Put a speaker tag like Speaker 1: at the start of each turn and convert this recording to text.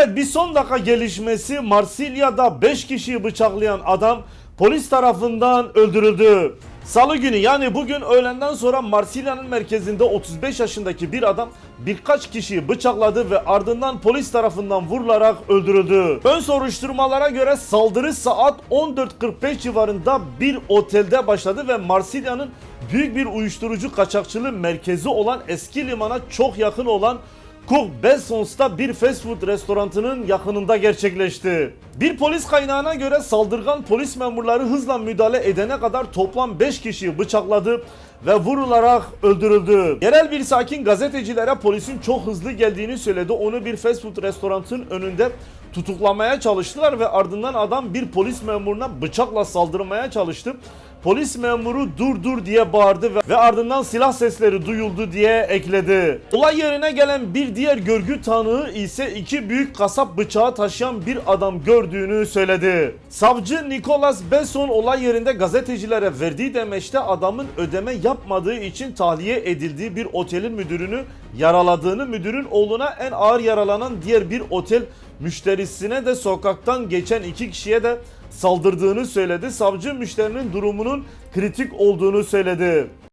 Speaker 1: Evet bir son dakika gelişmesi Marsilya'da 5 kişiyi bıçaklayan adam polis tarafından öldürüldü. Salı günü yani bugün öğlenden sonra Marsilya'nın merkezinde 35 yaşındaki bir adam birkaç kişiyi bıçakladı ve ardından polis tarafından vurularak öldürüldü. Ön soruşturmalara göre saldırı saat 14.45 civarında bir otelde başladı ve Marsilya'nın büyük bir uyuşturucu kaçakçılığı merkezi olan eski limana çok yakın olan Cook Bessons'ta bir fast food restoranının yakınında gerçekleşti. Bir polis kaynağına göre saldırgan polis memurları hızla müdahale edene kadar toplam 5 kişiyi bıçakladı ve vurularak öldürüldü. Yerel bir sakin gazetecilere polisin çok hızlı geldiğini söyledi. Onu bir fast food restoranının önünde tutuklamaya çalıştılar ve ardından adam bir polis memuruna bıçakla saldırmaya çalıştı. Polis memuru dur dur diye bağırdı ve, ve ardından silah sesleri duyuldu diye ekledi. Olay yerine gelen bir diğer görgü tanığı ise iki büyük kasap bıçağı taşıyan bir adam gördüğünü söyledi. Savcı Nicholas Besson olay yerinde gazetecilere verdiği demeçte adamın ödeme yapmadığı için tahliye edildiği bir otelin müdürünü yaraladığını, müdürün oğluna en ağır yaralanan diğer bir otel müşterisine de sokaktan geçen iki kişiye de saldırdığını söyledi. Savcı müşterinin durumunun kritik olduğunu söyledi.